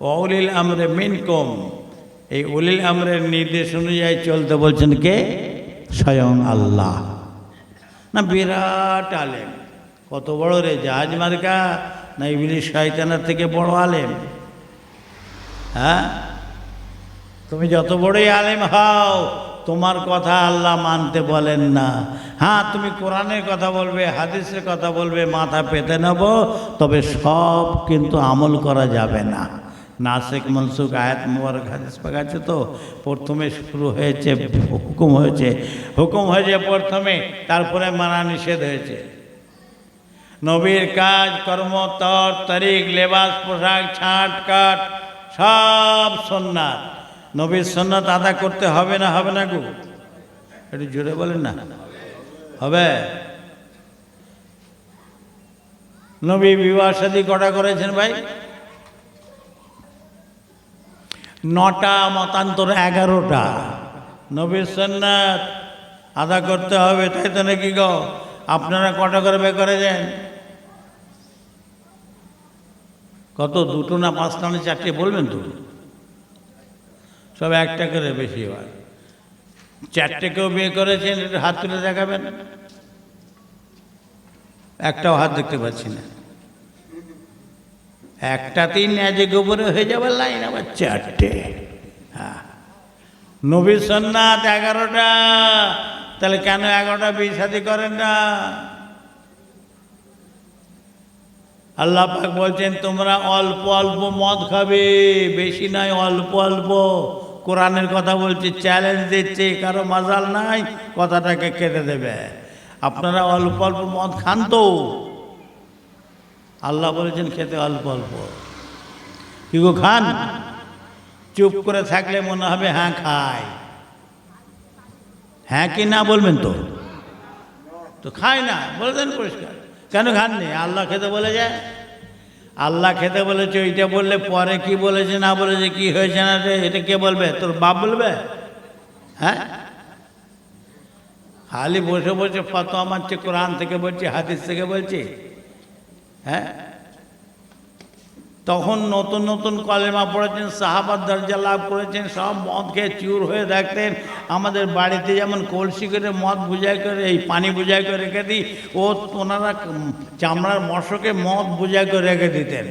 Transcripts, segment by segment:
অলিল আমরে মিন কম এই উলিল আমরের নির্দেশ অনুযায়ী চলতে বলছেন কে? স্বয়ং আল্লাহ। না, বিরাট আলেম। কত বড় রে, জাহাজ মার্কা? না ইবলিশ শয়তানের থেকে বড় আলেম? হ্যাঁ? তুমি যত বড়ই আলেম হও, তোমার কথা আল্লাহ মানতে বলেন না। হ্যাঁ তুমি কোরআনের কথা বলবে, হাদিসের কথা বলবে, মাথা পেতে নেব, তবে সব কিন্তু আমল করা যাবে না। নাসিক মনসুক আয়াত মুবারক হাদিস পাক আছে তো? প্রথমে শুরু হয়েছে, হুকুম হয়েছে। হুকুম হয়েছে প্রথমে, তারপরে মানা নিষেধ হয়েছে। নবীর কাজ, কর্ম, তর, তারিখ, লেবাস, পোশাক, ছাট, কাট, সব সন্ন্যাত নবীর সন্ন্যাত আদা করতে হবে না হবে না গো? একটু জোরে বলেন না। হবে? নবী বিবাহ সাদী কটা করেছেন ভাই? নটা মতান্তর এগারোটা। নবীর সন্ন্যাত আদা করতে হবে, তাই তো নাকি গো? আপনারা কটা করে বে করেছেন? কত, দুটো না পাঁচটা না চারটে, বলবেন তো? সব একটা করে বেশি হয়। চারটে কেউ বিয়ে করেছেন হাত তুলে দেখাবেন। একটাও হাত দেখতে পাচ্ছি না। একটাতেই ন্যাজে গোবরে হয়ে যাবার লাইন আবার চারটে। হ্যাঁ। নবী সন্ন্যাত এগারোটা, তাহলে কেন এগারোটা বিয়ে শাদি করেন না? আল্লাহ পাক বলছেন, তোমরা অল্প অল্প মদ খাবে, বেশি নয়, অল্প অল্প। কোরআনের কথা বলছে, চ্যালেঞ্জ দিচ্ছে, কারও মাজাল নাই, কথাটাকে কেটে দেবে। আপনারা অল্প অল্প মদ খান তো। আল্লাহ বলেছেন খেতে অল্প অল্প। কি গো খান? চুপ করে থাকলে মনে হবে হ্যাঁ খায় হ্যাঁ কি না বলবেন তো? তো খায় না, বলে দেন পরিষ্কার। কেন খাননি আল্লাহ খেতে বলে যায়। আল্লাহ খেতে বলেছে, ওইটা বললে পরে কি বলেছে, না বলেছে, কি হয়েছে না এটা কে বলবে? তোর বাপ বলবে? হ্যাঁ? খালি বসে বসে ফতোয়া মারছে, কোরআন থেকে বলছি, হাদিস থেকে বলছে। হ্যাঁ? তখন নতুন নতুন কলেমা পড়েছেন, সাহাবার দরজা লাভ করেছেন, সব মদ খেয়ে চুর হয়ে দেখতেন। আমাদের বাড়িতে যেমন কলসি করে মদ বুঝাই করে, এই পানি বুঝাই করে রেখে দিই, ও ওনারা চামড়ার মশকে মদ বুঝাই করে রেখে দিতেন।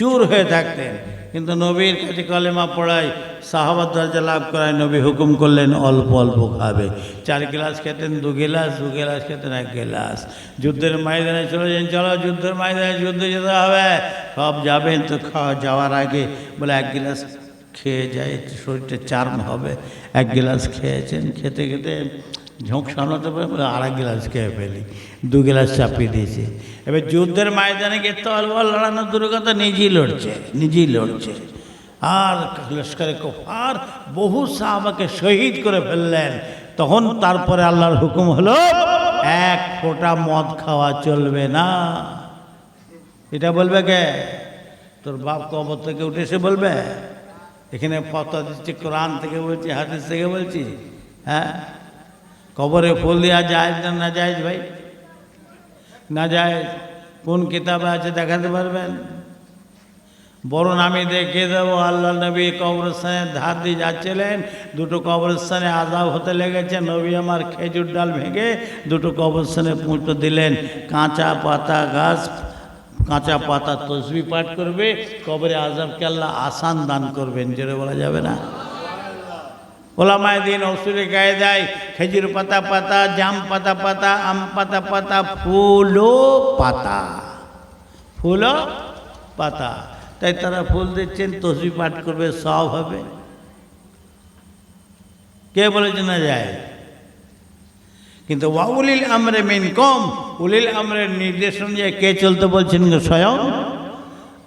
চুর হয়ে থাকতেন। কিন্তু নবীর কাছে কলেমা পড়ায় সাহাবাদ দরজা লাভ করায় নবী হুকুম করলেন, অল্প অল্প খাবে। চার গ্লাস খেতেন, দু গ্লাস দু গ্লাস খেতেন, এক গ্লাস। যুদ্ধের ময়দানে চলে যান, চলো যুদ্ধের ময়দানে যুদ্ধে যেতে হবে। সব যাবেন তো খাওয়া যাওয়ার আগে। বলে, এক গ্লাস খেয়ে যায়, শরীরটা চার্ম হবে। এক গ্লাস খেয়েছেন, খেতে খেতে ঝোঁক সামলাতে পারে বলে এক গ্লাস খেয়ে ফেলি, দু গ্লাস চাপিয়ে দিয়েছে। এবার যুদ্ধের ময়দানে গিয়ে তলবল লড়ানোর দুর্গতা নিজেই লড়ছে নিজেই লড়ছে। আর লস্করে কোফার বহু সাহাবাকে শহীদ করে ফেললেন। তখন তারপরে আল্লাহর হুকুম হলো, এক ফোঁটা মদ খাওয়া চলবে না। এটা বলবে কে? তোর বাপ কবর থেকে উঠে এসে বলবে, এখানে ফতোয়া দিচ্ছে, কোরআন থেকে বলছি, হাদিস থেকে বলছি হ্যাঁ? কবরে ফুল দেওয়া যায় না না যায় ভাই? না যায় কোন কিতাবে আছে দেখাতে পারবেন? বড় আমি দেখে দেবো আল্লাহ নবী কবরস্থানে ধার দিয়ে যাচ্ছিলেন, দুটো কবরস্থানে আজাব হতে লেগেছে, নবী আমার খেজুর ডাল ভেঙে দুটো কবরস্থানে পুঁটো দিলেন। কাঁচা পাতা গাছ, কাঁচা পাতা তসবি পাঠ করবে, কবরে আজাবকে আল্লাহ আসান দান করবেন যেটা বলা যাবে না? ওলামায় দিন অসুরে গায়ে দেয়, খেজুর পাতা পাতা, জাম পাতা পাতা, আম পাতা পাতা, ফুলও পাতা। ফুলও পাতা। তাই তারা ফুল দিচ্ছেন, তসবি পাঠ করবে সব হবে। কে বলেছে না যায়? কিন্তু ওয়াউলিল আমরে মেন কম উলিল আমরের নির্দেশ অনুযায়ী কে চলতে বলছেন স্বয়ং?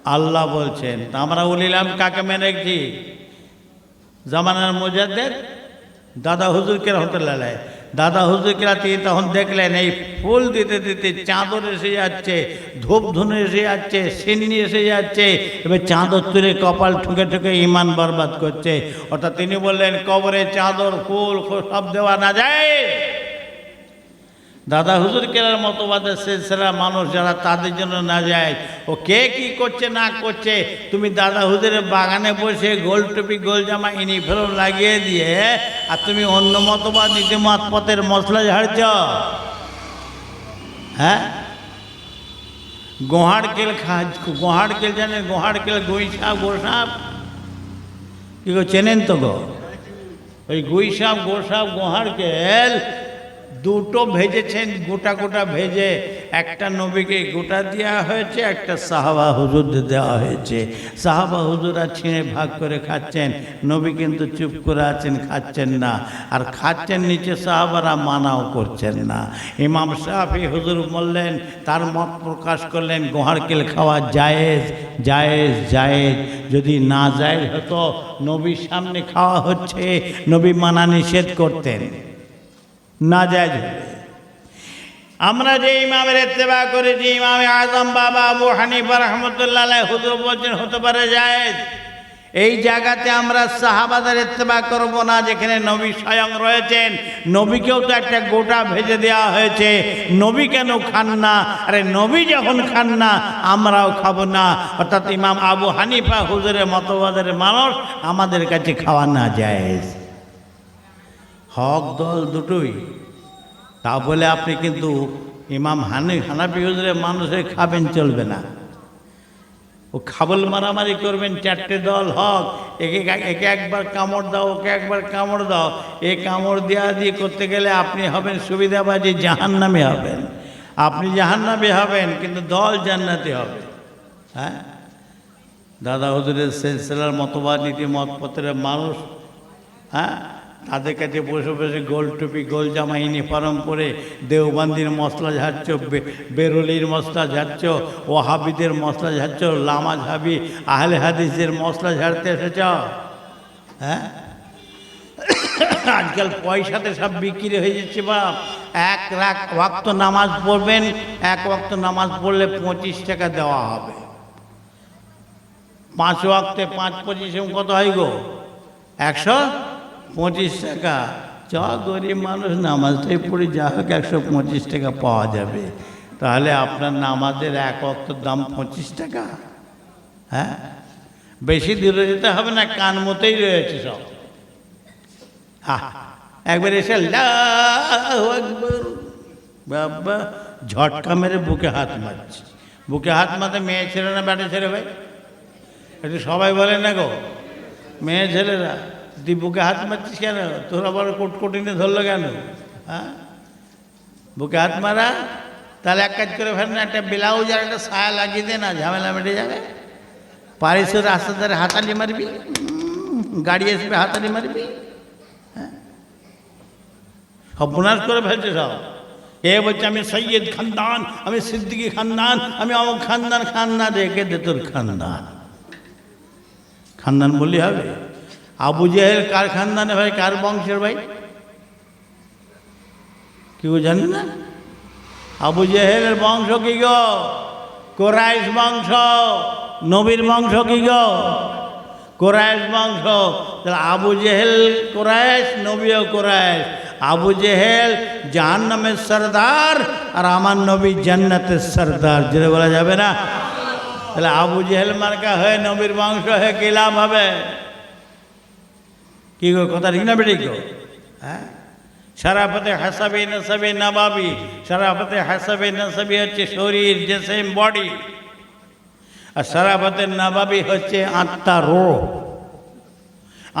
আল্লাহ বলছেন আমরা উলিল আম কাকে মেনে রেখেছি? জামানার মজাদের দাদা হুজুরকে রহমতুল্লাহ দাদা হুজুরকে তিনি তখন দেখলেন, এই ফুল দিতে দিতে চাঁদর এসে যাচ্ছে ধূপ ধুনে এসে যাচ্ছে, সিন্নি এসে যাচ্ছে, এবার চাঁদর তুলে কপাল ঠুকে ঠুকে ইমান বরবাদ করছে। অর্থাৎ তিনি বললেন, কবরে চাদর, ফুল, সব দেওয়া না যায়। দাদা হুজুর কেরার মতবাদের সিলসিলা মানুষ যারা তাদের জন্য না যায়, ও কে কি করছে, না করছে, তুমি দাদা হুজুরের বাগানে বসে গোল টুপি, গোল জামা ইউনিফর্ম লাগিয়ে দিয়ে, আর তুমি অন্য মতবাদ নীতিমত পথের মশলা ঝাড়ছ? হ্যাঁ? গোহাড় কেল খা গোহাড় কেল জানেন গোহাড় কেল গুই সাপ গো সাপ? কি চেনেন তো গো? ওই গুই সাপ গোহাড় কেল দুটো ভেজেছেন, গোটা গোটা ভেজে একটা নবীকে গোটা দেওয়া হয়েছে, একটা সাহাবা হুজুরদের দেওয়া হয়েছে। সাহাবা হুজুরা ছিঁড়ে ভাগ করে খাচ্ছেন, নবী কিন্তু চুপ করে আছেন, খাচ্ছেন না। আর খাচ্ছেন নিচে সাহাবারা মানাও করছেন না। ইমাম সাহাফি হুজুর বললেন, তার মত প্রকাশ করলেন, গোহারকেল খাওয়া জায়েজ জায়েজ জায়েজ। যদি না জায়েজ হতো, নবীর সামনে খাওয়া হচ্ছে, নবী মানা নিষেধ করতেন। না যায় আমরা যে ইমামের ইত্তেবা করেছি, ইমামে আজম বাবা আবু হানিফা রহমতুল্লাহ হুজুর বলছেন, হতে পারে জায়েজ। এই জায়গাতে আমরা সাহাবাদের ইত্তেবা করব না, যেখানে নবী স্বয়ং রয়েছেন। নবীকেও তো একটা গোটা ভেজে দেওয়া হয়েছে। নবী কেন খান না? আরে নবী যখন খান না, আমরাও খাব না। অর্থাৎ ইমাম আবু হানিফা হুজুরের মতবাদের মানুষ আমাদের কাছে খাওয়া না যায় হক দল দুটোই। তা বলে আপনি কিন্তু ইমাম হানি হানাপি হুজুরের মানুষের খাবেন চলবে না। ও খাবল মারামারি করবেন, চারটে দল হক, একে একে একবার কামড় দাও, ওকে একবার কামড় দাও। এ কামড় দেওয়া দিয়ে করতে গেলে আপনি হবেন সুবিধাবাজি, জাহান্নামে হবেন। আপনি জাহান্নামে হবেন, কিন্তু দল জান্নাতে হবে। হ্যাঁ? দাদা হুজুরের সিলসিলার মতবাদ নীতি মতপত্রের মানুষ হ্যাঁ? তাদের কাছে বসে বসে গোল টুপি, গোল জামা, ইউনিফর্ম পরে দেওবান্দির মশলা ঝাড়ছ বেরুলির মশলা ঝাড়ছ ওহাবিদের মশলা ঝাড়ছ, লামা ঝাবি, আহলে হাদিসের মশলা ঝাড়তে এসেছ? হ্যাঁ? আজকাল পয়সাতে সব বিক্রি হয়ে যাচ্ছে বাপ। এক রাখ ওয়াক্ত নামাজ পড়বেন, এক ওয়াক্ত নামাজ পড়লে পঁচিশ টাকা দেওয়া হবে। পাঁচ ওয়াক্তে পাঁচ পঁচিশে কত হয় গো? একশো? পঁচিশ টাকা। চ গরিব মানুষ নামাজটাই পড়ে যা হোক একশো পঁচিশ টাকা পাওয়া যাবে। তাহলে আপনার নামাজের এক অক্তর দাম পঁচিশ টাকা। হ্যাঁ? বেশি দূরে যেতে হবে না, কান মতেই রয়েছে সব। একবার এসে বাবা, ঝটকা মেরে বুকে হাত মারছে। বুকে হাত মারতে মেয়ে ছেলে না ব্যাটে ছেলে ভাই? একটু সবাই বলে না গো। মেয়ে ছেলেরা। তুই বুকে হাত মারছিস কেন? তোর আবার কোটকটিনে ধরলো কেন? হ্যাঁ? বুকে হাত মারা, তাহলে এক কাজ করে ফেল না, একটা ব্লাউজ আর একটা সায়া লাগিয়ে দে না, ঝামেলা মেটে যাবে। পারিস রাস্তা ধারে হাতালি মারবি? গাড়ি আসবে, হাতালি মারবি? হ্যাঁ? সর্বনাশ করে ফেলছে সব। এ বলছে, আমি সৈয়দ খানদান, আমি সিদ্দিকি খানদান, আমি অমুক খানদান খানদান রেখে দে তোর খানদান। খানদান বললি হবে? আবু জেহেল কার খানদানে ভাই, কার বংশের ভাই? কি গো জানেন না? আবু জেহেলের বংশ কি গো? কোরাইশ বংশ, নবীর বংশ কি গো? কোরাইশ বংশ। তাহলে আবু জেহেল কোরাইশ, নবীও কোরাইশ। আবু জেহেল জাহান্নামের সর্দার আর আমার নবী জান্নাতের সর্দার। যেটা বলা যাবে না? তাহলে আবু জেহেল মার্কা হয়ে নবীর বংশ হয়ে কি লাভ হবে? কি গো, কথা ঠিক না বেটি গো? হ্যাঁ? সারাফতে হাসাবি নাসাবি নবাবি সারাফতে হাসাবি নাসাবি হচ্ছে শরীর যে সেম বডি। আর সারাফতের নবাবি হচ্ছে আত্মা রো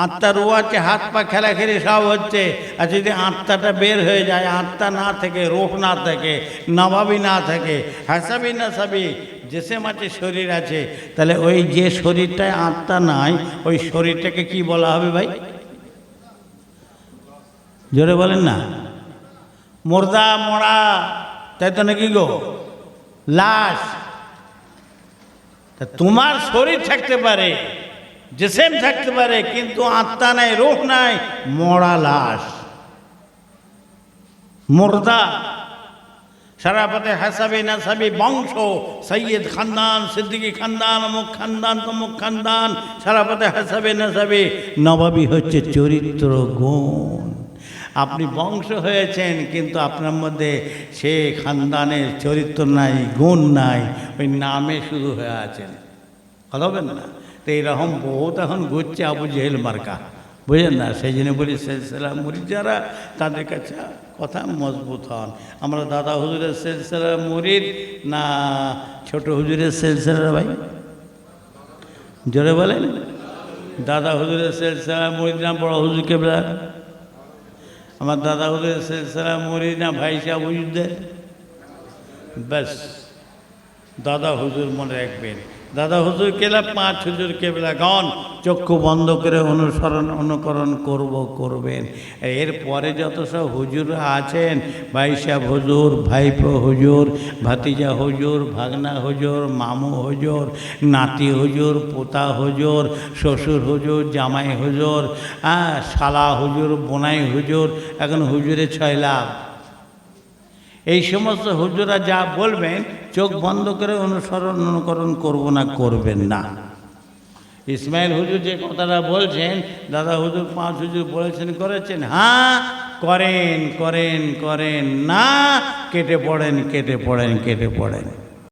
আত্মা রো আছে হাত পা খেলা খেলে, সব হচ্ছে। আর যদি আত্মাটা বের হয়ে যায়, আত্মা না থেকে, রোহ না থাকে, নবাবি না থাকে, হাসাবি নাসাবি, জেসেম আছে, শরীর আছে, তাহলে ওই যে শরীরটায় আত্মা নাই, ওই শরীরটাকে কি বলা হবে ভাই? জোরে বলেন না। মোর্দা, মরা, তাই তো নাকি গো? লাশ। তা তোমার শরীর থাকতে পারে, জেসেম থাকতে পারে, কিন্তু আত্মা নাই, রোহ নাই, মরা লাশ। মুর্দা, সারাপথে হাসাবি নাসাবি বংশ, সৈয়দ খানদান, সিদ্দিকি খানদান, অমুক খানদান, তমুক খানদান, সারাপথে হাসাবে নাসাবে, নবাবি হচ্ছে চরিত্র গুণ। আপনি বংশ হয়েছেন, কিন্তু আপনার মধ্যে সে খানদানের চরিত্র নাই, গুণ নাই, ওই নামে শুধু হয়ে আছেন। বলবেন না? তো এইরকম বহুত এখন ঘুরছে আবু জেহেল মার্কা। বুঝলেন না? সেই জন্য বলি সেলসেলা মুরিদ যারা তাদের কাছে কথা মজবুত হন। আমরা দাদা হুজুরের সেলসেলা মুরিদ না ছোট হুজুরের সেলসেলা ভাই? জোরে বলেন। দাদা হুজুরের সেলসেলা মুরিদ না বড় হুজুর কেবলা? আমার দাদা হলে সেলসেলা মরি না ভাই সাহেব ব্যাস দাদা হুজুর মনে রাখবেন। দাদা হুজুর কেলা পাঁচ হুজুর কেবলা গণ চক্ষু বন্ধ করে অনুসরণ, অনুকরণ করব, করবেন। এরপরে যত সব হুজুর আছেন, ভাই সাহেব হুজুর, ভাইপো হুজুর, ভাতিজা হুজুর, ভাগনা হুজুর, মামু হুজুর, নাতি হুজুর, পোতা হুজুর, শ্বশুর হুজুর, জামাই হুজুর হ্যাঁ শালা হুজুর, বোনাই হুজুর, এখন হুজুরে ছয় লাভ এই সমস্ত হুজুরা যা বলবেন, চোখ বন্ধ করে অনুসরণ অনুকরণ করব না, করবেন না। ইসমাইল হুজুর যে কথাটা বলছেন, দাদা হুজুর, পাঁচ হুজুর বলেছেন, করেছেন? হ্যাঁ করেন করেন করেন। না, কেটে পড়েন কেটে পড়েন কেটে পড়েন।